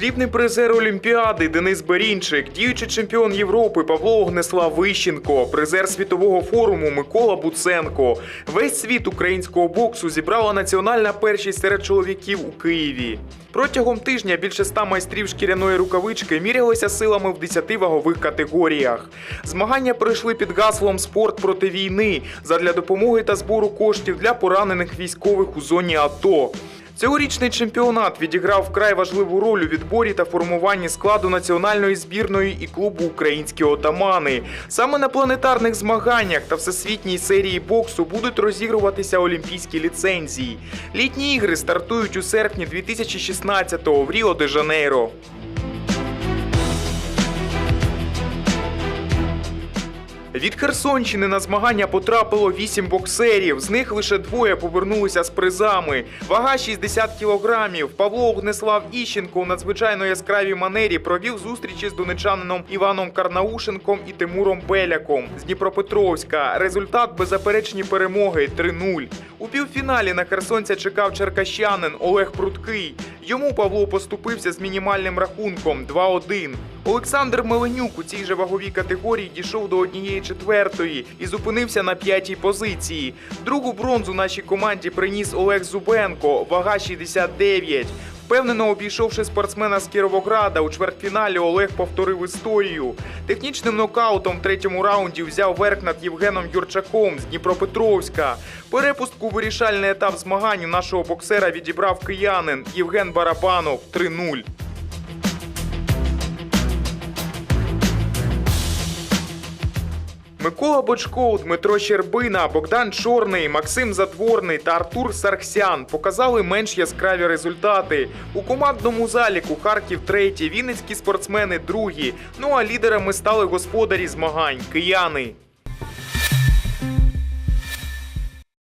Срібний призер Олімпіади Денис Берінчик, діючий чемпіон Європи Павло Огнеслав Вищенко, призер світового форуму Микола Буценко. Весь світ українського боксу зібрала національна першість серед чоловіків у Києві. Протягом тижня більше ста майстрів шкіряної рукавички мірялися силами в 10 вагових категоріях. Змагання пройшли під гаслом Спорт проти війни задля допомоги та збору коштів для поранених військових у зоні АТО. Цьогорічний чемпіонат відіграв вкрай важливу роль у відборі та формуванні складу національної збірної і клубу Українські отамани. Саме на планетарних змаганнях та всесвітній серії боксу будуть розігруватися олімпійські ліцензії. Літні ігри стартують у серпні 2016-го в Ріо де Жанейро. Від Херсонщини на змагання потрапило 8 боксерів. З них лише двоє повернулися з призами. Вага 60 кілограмів. Павло Огнеслав Іщенко у надзвичайно яскравій манері провів зустрічі з донечанином Іваном Карнаушенком і Тимуром Беляком з Дніпропетровська. Результат беззаперечні перемоги 3-0. У півфіналі на херсонця чекав черкащанин Олег Пруткий. Йому Павло поступився з мінімальним рахунком 2-1. Олександр Меленюк у цій же ваговій категорії дійшов до однієї четвертої і зупинився на п'ятій позиції. Другу бронзу нашій команді приніс Олег Зубенко, вага 69. Впевнено обійшовши спортсмена з Кіровограда, у чвертьфіналі Олег повторив історію. Технічним нокаутом в третьому раунді взяв верх над Євгеном Юрчаком з Дніпропетровська. Перепустку вирішальний етап змагань у нашого боксера відібрав киянин Євген Барабанов 3-0. Микола Бочко, Дмитро Щербина, Богдан Чорний, Максим Задворний та Артур Сарксян показали менш яскраві результати. У командному заліку Харків третій, вінницькі спортсмени другі. Ну а лідерами стали господарі змагань кияни.